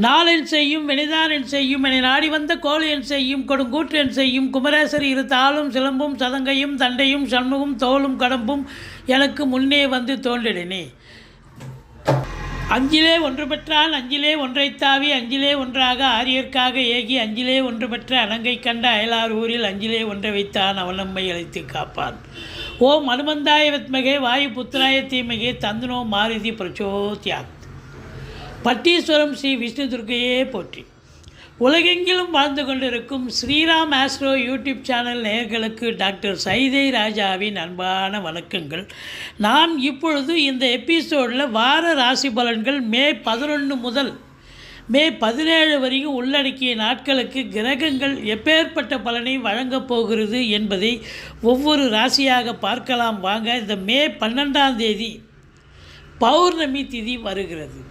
நாளென் செய்யும் வினைதானென் செய்யும் என நாடி வந்த கோழியன் செய்யும் கொடுங்கூற்றன் செய்யும் குமரேசர் இரு தாளும் சிலம்பும் சதங்கையும் தண்டையும் சண்முகம் தோளும் கடம்பும் எனக்கு முன்னே வந்து தோன்றினே அஞ்சிலே ஒன்று பெற்றான் அஞ்சிலே ஒன்றைத் தாவி அஞ்சிலே ஒன்றாக ஆரியர்க்காக ஏகி அஞ்சிலே ஒன்று பெற்ற அலங்கை கண்ட அயலார் ஊரில் அஞ்சிலே ஒன்றை வைத்தான் அவன் நம்மை அழைத்து காப்பான். ஓம் அனுமந்தாய வித்மகே வாயு புத்திராய தீமகே தந்தனோ மாருதி பிரச்சோத்யாக் பட்டீஸ்வரம் ஸ்ரீ விஷ்ணு துர்க்கையே போற்றி. உலகெங்கிலும் வாழ்ந்து கொண்டிருக்கும் ஸ்ரீராம் ஆஸ்ட்ரோ யூடியூப் சேனல் நேயர்களுக்கு டாக்டர் சைதை ராஜாவின் அன்பான வணக்கங்கள். நாம் இப்பொழுது இந்த எபிசோடில் வார ராசி பலன்கள் மே பதினொன்று முதல் மே பதினேழு வரைக்கும் உள்ளடக்கிய நாட்களுக்கு கிரகங்கள் எப்பேற்பட்ட பலனை வழங்கப் போகிறது என்பதை ஒவ்வொரு ராசியாக பார்க்கலாம். வாங்க இந்த மே பன்னெண்டாம் தேதி பௌர்ணமி திதி வருகிறது.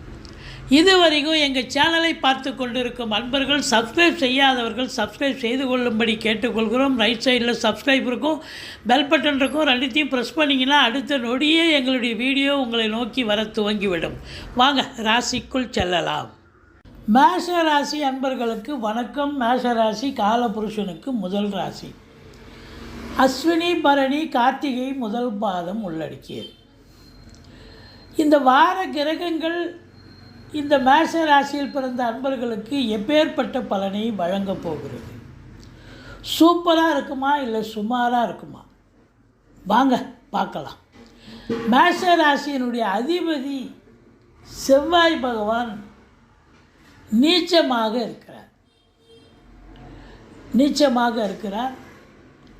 இதுவரைக்கும் எங்கள் சேனலை பார்த்து கொண்டிருக்கும் அன்பர்கள் சப்ஸ்கிரைப் செய்யாதவர்கள் சப்ஸ்கிரைப் செய்து கொள்ளும்படி கேட்டுக்கொள்கிறோம். ரைட் சைடில் சப்ஸ்கிரைப் இருக்கும் பெல் பட்டன் இருக்கும். ரெண்டுத்தையும் ப்ரெஸ் பண்ணிங்கன்னா அடுத்த நொடியே எங்களுடைய வீடியோ உங்களை நோக்கி வர துவங்கிவிடும். வாங்க ராசிக்குள் செல்லலாம். மேஷ ராசி அன்பர்களுக்கு வணக்கம். மேஷ ராசி காலபுருஷனுக்கு முதல் ராசி. அஸ்வினி பரணி கார்த்திகை முதல் பாதம் உள்ளடக்கியது. இந்த வார கிரகங்கள் இந்த மேஷ ராசியில் பிறந்த அன்பர்களுக்கு எப்பேற்பட்ட பலனை வழங்கப் போகிறது? சூப்பராக இருக்குமா இல்லை சுமாராக இருக்குமா? வாங்க பார்க்கலாம். மேஷ ராசியினுடைய அதிபதி செவ்வாய் பகவான் நீச்சமாக இருக்கிறார். நீச்சமாக இருக்கிறார்.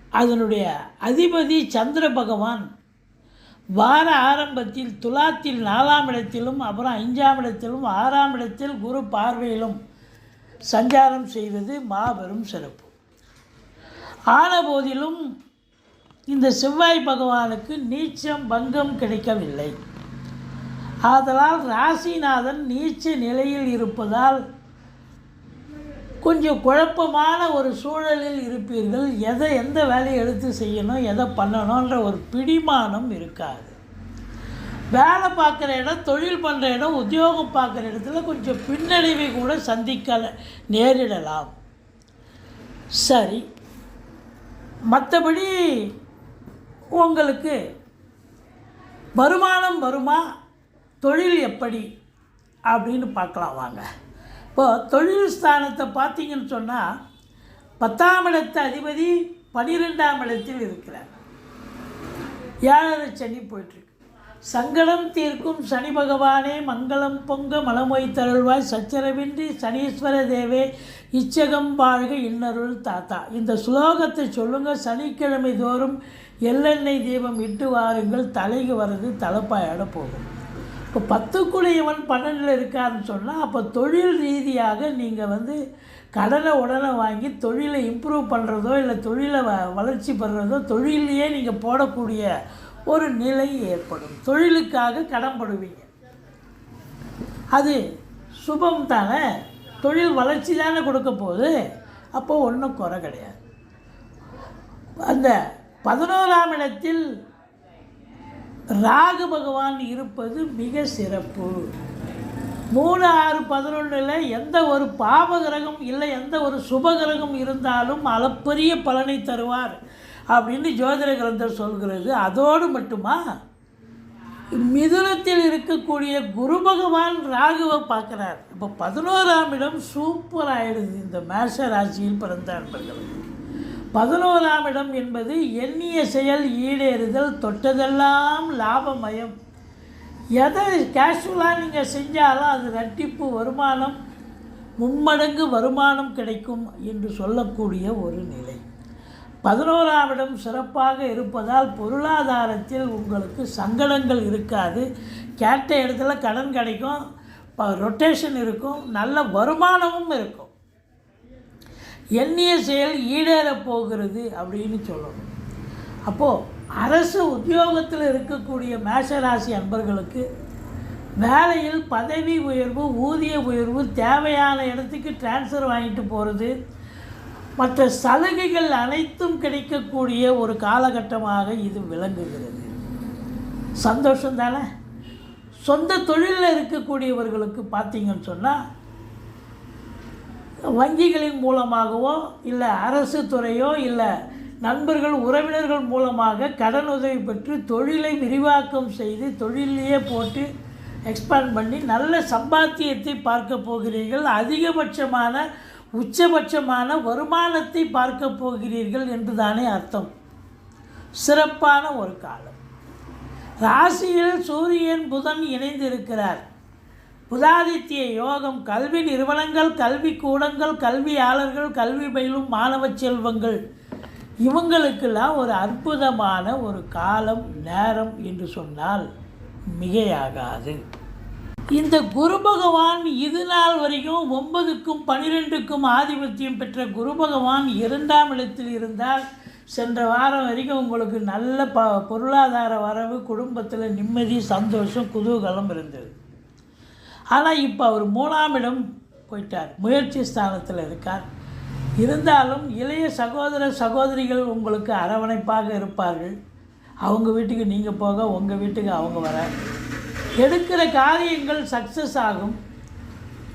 அதனுடைய அதிபதி சந்திர பகவான் வார ஆரம்பத்தில் துலாத்தில் நாலாம் இடத்திலும் அப்புறம் அஞ்சாம் இடத்திலும் ஆறாம் இடத்தில் குரு பார்வையிலும் சஞ்சாரம் செய்வது மாபெரும் சிறப்பு. ஆன போதிலும் இந்த செவ்வாய் பகவானுக்கு நீச்சம் பங்கம் கிடைக்கவில்லை. ஆதலால் ராசிநாதன் நீச்ச நிலையில் இருப்பதால் கொஞ்சம் குழப்பமான ஒரு சூழலில் இருப்பீர்கள். எதை எந்த வேலையை எடுத்து செய்யணும் எதை பண்ணணுன்ற ஒரு பிடிமானம் இருக்காது. வேலை பார்க்குற இடம் தொழில் பண்ணுற இடம் உத்தியோகம் பார்க்குற இடத்துல கொஞ்சம் பின்னடைவை கூட சந்திக்க நேரிடலாம். சரி. மற்றபடி உங்களுக்கு வருமானம் வருமா தொழில் எப்படி அப்படின்னு பார்க்கலாம் வாங்க. இப்போ தொழில் ஸ்தானத்தை பார்த்தீங்கன்னு சொன்னால் பத்தாம் இடத்து அதிபதி பனிரெண்டாம் இடத்தில் இருக்கிறார். ஏழரை சனி போயிட்டுருக்கு. சங்கடம் தீர்க்கும் சனி பகவானே மங்களம் பொங்க மலமொய் தருள்வாய் சச்சரவின்றி சனீஸ்வர தேவே இச்சகம் வாழ்க இன்னருள் தாத்தா. இந்த ஸ்லோகத்தை சொல்லுங்கள் சனிக்கிழமை தோறும் எள்ளெண்ணெய் தீபம் இட்டு வாருங்கள். தலைக்கு வர்றது தலைப்பாயோட போகும். இப்போ பத்துக்குடையவன் பன்னெண்டில் இருக்காருன்னு சொன்னால் அப்போ தொழில் ரீதியாக நீங்கள் வந்து கடனை உடனே வாங்கி தொழிலை இம்ப்ரூவ் பண்ணுறதோ இல்லை தொழிலை வ வளர்ச்சி பண்ணுறதோ தொழிலையே நீங்கள் போடக்கூடிய ஒரு நிலை ஏற்படும். தொழிலுக்காக கடன்படுவீங்க அது சுபம் தானே? தொழில் வளர்ச்சி தானே கொடுக்க போகுது. அப்போது ஒன்றும் குறை கிடையாது. அந்த பதினோராம் இடத்தில் ராகு பகவான் இருப்பது மிக சிறப்பு. மூணு ஆறு பதினொன்றில் எந்த ஒரு பாபகிரகம் இல்லை எந்த ஒரு சுப கிரகம் இருந்தாலும் அளப்பரிய பலனை தருவார் அப்படின்னு ஜோதிட கிரந்தம் சொல்கிறது. அதோடு மட்டுமா மிதுனத்தில் இருக்கக்கூடிய குரு பகவான் ராகுவை பார்க்குறார். இப்போ பதினோராம் இடம் சூப்பர் ஆயிடுது இந்த மேஷ ராசியில் பிறந்த அன்பர்களுக்கு பதினோராம் இடம் என்பது எண்ணிய செயல் ஈடேறுதல் தொட்டதெல்லாம் லாபமயம். எதை கேஷுவலாக நீங்கள் செஞ்சாலும் அது ரெட்டிப்பு வருமானம் மும்மடங்கு வருமானம் கிடைக்கும் என்று சொல்லக்கூடிய ஒரு நிலை. பதினோராம் இடம் சிறப்பாக இருப்பதால் பொருளாதாரத்தில் உங்களுக்கு சங்கடங்கள் இருக்காது. கேட்ட இடத்துல கடன் கிடைக்கும் ரொட்டேஷன் இருக்கும் நல்ல வருமானமும் இருக்கும். எண்ணிய செயல் ஈடேறப் போகிறது அப்படின்னு சொல்லணும். அப்போது அரசு உத்தியோகத்தில் இருக்கக்கூடிய மேஷராசி அன்பர்களுக்கு வேலையில் பதவி உயர்வு ஊதிய உயர்வு தேவையான இடத்துக்கு டிரான்ஸ்ஃபர் வாங்கிட்டு போகிறது மற்ற சலுகைகள் அனைத்தும் கிடைக்கக்கூடிய ஒரு காலகட்டமாக இது விளங்குகிறது. சந்தோஷம் தானே? சொந்த தொழிலில் இருக்கக்கூடியவர்களுக்கு பார்த்தீங்கன்னு சொன்னால் வங்கிகளின் மூலமாகவோ இல்லை அரசு துறையோ இல்லை நண்பர்கள் உறவினர்கள் மூலமாக கடன் உதவி பெற்று தொழிலை விரிவாக்கம் செய்து தொழிலையே போட்டு எக்ஸ்பேண்ட் பண்ணி நல்ல சம்பாத்தியத்தை பார்க்க போகிறீர்கள். அதிகபட்சமான உச்சபட்சமான வருமானத்தை பார்க்க போகிறீர்கள் என்று தானே அர்த்தம். சிறப்பான ஒரு காலம். ராசியில் சூரியன் புதன் இணைந்திருக்கிறார். புதாதித்ய யோகம் கல்வி நிறுவனங்கள் கல்வி கூடங்கள் கல்வியாளர்கள் கல்வி பயிலும் மாணவ செல்வங்கள். இவங்களுக்கெல்லாம் ஒரு அற்புதமான ஒரு காலம் நேரம் என்று சொன்னால் மிகையாகாது. இந்த குரு பகவான் இது நாள் வரைக்கும் ஒன்பதுக்கும் பன்னிரெண்டுக்கும் ஆதிபத்தியம் பெற்ற குரு பகவான் இரண்டாம் இடத்தில் இருந்தால் சென்ற வாரம் வரைக்கும் உங்களுக்கு நல்ல ப பொருளாதார வரவு குடும்பத்தில் நிம்மதி சந்தோஷம் குதூகலம் இருந்தது. ஆனால் இப்போ அவர் மூணாம் இடம் போயிட்டார். முயற்சி ஸ்தானத்தில் இருக்கார். இருந்தாலும் இளைய சகோதர சகோதரிகள் உங்களுக்கு அரவணைப்பாக இருப்பார்கள். அவங்க வீட்டுக்கு நீங்கள் போக உங்கள் வீட்டுக்கு அவங்க வர. எடுக்கிற காரியங்கள் சக்ஸஸ் ஆகும்.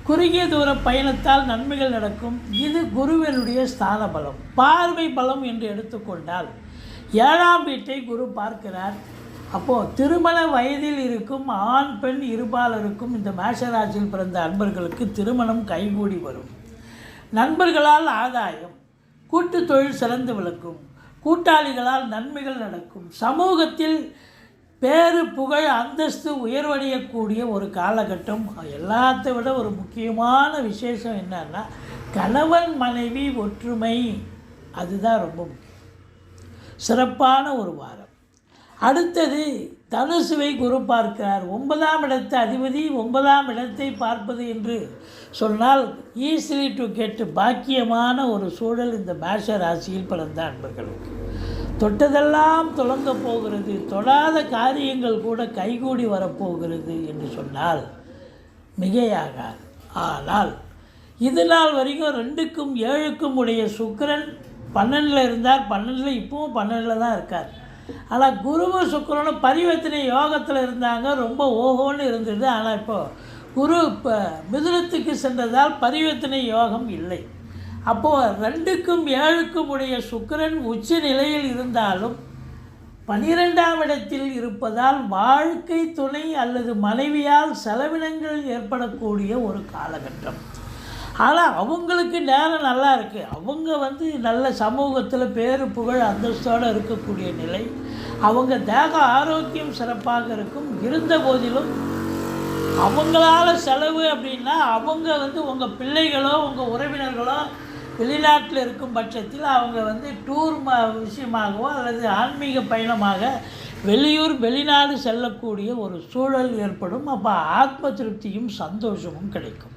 குறுகிய தூர பயணத்தால் நன்மைகள் நடக்கும். இது குருவினுடைய ஸ்தான பலம். பார்வை பலம் என்று எடுத்துக்கொண்டால் ஏழாம் வீட்டை குரு பார்க்கிறார். அப்போது திருமண வயதில் இருக்கும் ஆண் பெண் இருபாலருக்கும் இந்த மேஷராசியில் பிறந்த அன்பர்களுக்கு திருமணம் கைகூடி வரும். நண்பர்களால் ஆதாயம் கூட்டு தொழில் சிறந்து விளக்கும் கூட்டாளிகளால் நன்மைகள் நடக்கும். சமூகத்தில் பேரு புகழ் அந்தஸ்து உயர்வடையக்கூடிய ஒரு காலகட்டம். எல்லாத்தை விட ஒரு முக்கியமான விசேஷம் என்னன்னா கணவன் மனைவி ஒற்றுமை. அதுதான் ரொம்ப முக்கியம். சிறப்பான ஒரு வாரம். அடுத்தது தனுசுவை குரு பார்க்கிறார். ஒன்பதாம் இடத்து அதிபதி ஒன்பதாம் இடத்தை பார்ப்பது என்று சொன்னால் ஈஸிலி டு கெட் பாக்கியமான ஒரு சூழல் இந்த மேஷ ராசியில் பிறந்த அன்பர்களுக்கு. தொட்டதெல்லாம் தொடங்க போகிறது. தொடாத காரியங்கள் கூட கைகூடி வரப்போகிறது என்று சொன்னால் மிகையாகாது. ஆனால் இது நாள் வரைக்கும் ரெண்டுக்கும் ஏழுக்கும் உடைய சுக்கிரன் பன்னெண்டில் இருந்தார். பன்னெண்டில் இப்போவும் பன்னெண்டில் தான் இருக்கார். ஆனால் குருவும் சுக்கரனும் பரிவர்த்தனை யோகத்தில் இருந்தாங்க. ரொம்ப ஓஹோன்னு இருந்தது. ஆனால் இப்போது குரு இப்போ மிதுனத்துக்கு சென்றதால் பரிவர்த்தனை யோகம் இல்லை. அப்போது ரெண்டுக்கும் ஏழுக்கும் உடைய சுக்கரன் உச்ச நிலையில் இருந்தாலும் பனிரெண்டாம் இடத்தில் இருப்பதால் வாழ்க்கை துணை அல்லது மனைவியால் செலவினங்கள் ஏற்படக்கூடிய ஒரு காலகட்டம். ஆனால் அவங்களுக்கு நேரம் நல்லா இருக்குது அவங்க வந்து நல்ல சமூகத்தில் பேரு புகழ் அந்தஸ்தோடு இருக்கக்கூடிய நிலை. அவங்க தேக ஆரோக்கியம் சிறப்பாக இருக்கும். இருந்த போதிலும் அவங்களால செலவு அப்படின்னா அவங்க வந்து உங்கள் பிள்ளைகளோ உங்கள் உறவினர்களோ வெளிநாட்டில் இருக்கும் பட்சத்தில் அவங்க வந்து டூர் ம விஷயமாகவோ அல்லது ஆன்மீக பயணமாக வெளியூர் வெளிநாடு செல்லக்கூடிய ஒரு சூழல் ஏற்படும். அப்போ ஆத்ம திருப்தியும் சந்தோஷமும் கிடைக்கும்.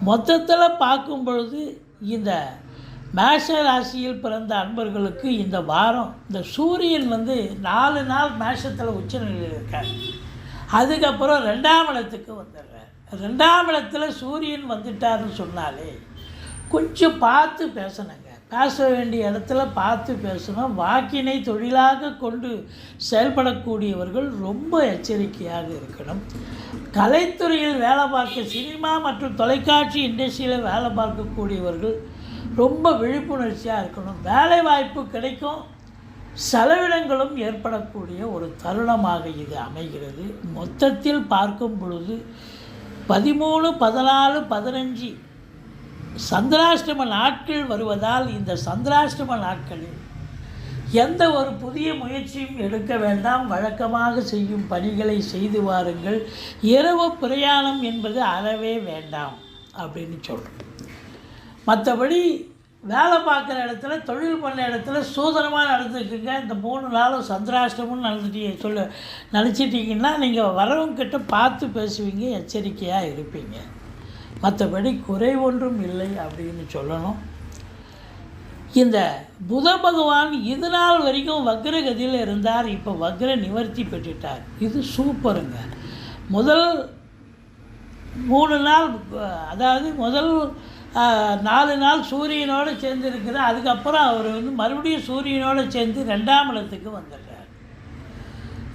மொத்தத்தில் பார்க்கும் பொழுது இந்த மேஷ ராசியில் பிறந்த அன்பர்களுக்கு இந்த வாரம் இந்த சூரியன் வந்து நாலு நாள் மேஷத்தில் உச்சநிலையில் இருக்கார். அதுக்கப்புறம் ரெண்டாம் இடத்துக்கு வந்துடுறார். ரெண்டாம் இடத்துல சூரியன் வந்துட்டார்னு சொன்னாலே கொஞ்சம் பார்த்து பேசணுங்க. பேச வேண்டிய இடத்துல பார்த்து பேசணும். வாக்கினை தொழிலாக கொண்டு செயல்படக்கூடியவர்கள் ரொம்ப எச்சரிக்கையாக இருக்கணும். கலைத்துறையில் வேலை பார்க்க சினிமா மற்றும் தொலைக்காட்சி இண்டஸ்ட்ரியில் வேலை பார்க்கக்கூடியவர்கள் ரொம்ப விழிப்புணர்ச்சியாக இருக்கணும். வேலை வாய்ப்பு கிடைக்கும். செலவினங்களும் ஏற்படக்கூடிய ஒரு தருணமாக இது அமைகிறது. மொத்தத்தில் பார்க்கும் பொழுது பதிமூணு பதினாலு பதினஞ்சு சந்திராஷ்டம நாட்கள் வருவதால் இந்த சந்திராஷ்டம நாட்களில் எந்த ஒரு புதிய முயற்சியும் எடுக்க வேண்டாம். வழக்கமாக செய்யும் பணிகளை செய்து வாருங்கள். இரவு பிரயாணம் என்பது அறவே வேண்டாம் அப்படின்னு சொல்கிறோம் மற்றபடி வேலை பார்க்குற இடத்துல தொழில் பண்ண இடத்துல சூதனமாக நடந்துக்குங்க. இந்த மூணு நாளும் சந்திராஷ்டமும் நடந்துட்டீங்க சொல்ல நினச்சிட்டிங்கன்னா நீங்கள் வரவங்கிட்ட பார்த்து பேசுவீங்க எச்சரிக்கையாக இருப்பீங்க. மற்றபடி குறை ஒன்றும் இல்லை அப்படின்னு சொல்லணும். இந்த புத பகவான் இது நாள் வரைக்கும் வக்ரகதியில் இருந்தார். இப்போ வக்ர நிவர்த்தி பெற்றுட்டார். இது சூப்பருங்க. முதல் மூணு நாள் அதாவது முதல் நாலு நாள் சூரியனோடு சேர்ந்து இருக்கிறார் அதுக்கப்புறம் அவர் வந்து மறுபடியும் சூரியனோடு சேர்ந்து ரெண்டாம் இடத்துக்கு வந்துடுறார்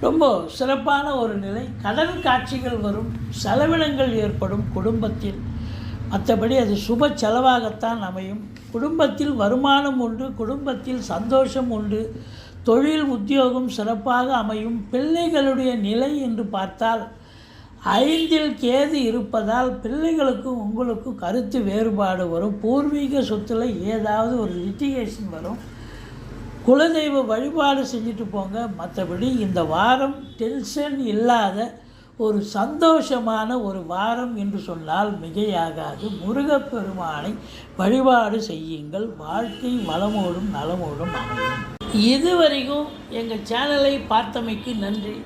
ரொம்ப சிறப்பான ஒரு நிலை. கடன் காட்சிகள் வரும் செலவினங்கள் ஏற்படும் குடும்பத்தில். மற்றபடி அது சுப செலவாகத்தான் அமையும். குடும்பத்தில் வருமானம் உண்டு குடும்பத்தில் சந்தோஷம் உண்டு. தொழில் உத்தியோகம் சிறப்பாக அமையும். பிள்ளைகளுடைய நிலை என்று பார்த்தால் ஐந்தில் கேது இருப்பதால் பிள்ளைகளுக்கும் உங்களுக்கும் கருத்து வேறுபாடு வரும். பூர்வீக சொத்தில் ஏதாவது ஒரு லிட்டிகேஷன் வரும். குலதெய்வ வழிபாடு செஞ்சுட்டு போங்க. மற்றபடி இந்த வாரம் டென்ஷன் இல்லாத ஒரு சந்தோஷமான ஒரு வாரம் என்று சொன்னால் மிகையாகாது. முருகப்பெருமானை வழிபாடு செய்யுங்கள். வாழ்க்கை வளமோடும் நலமோடும் அமையும். இதுவரைக்கும் எங்கள் சேனலை பார்த்தமைக்கு நன்றி.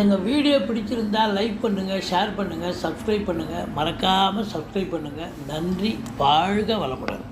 எங்கள் வீடியோ பிடிச்சிருந்தால் லைக் பண்ணுங்கள் ஷேர் பண்ணுங்கள் சப்ஸ்கிரைப் பண்ணுங்கள் மறக்காமல் சப்ஸ்கிரைப் பண்ணுங்கள் நன்றி. வாழ்க வளமுடன்.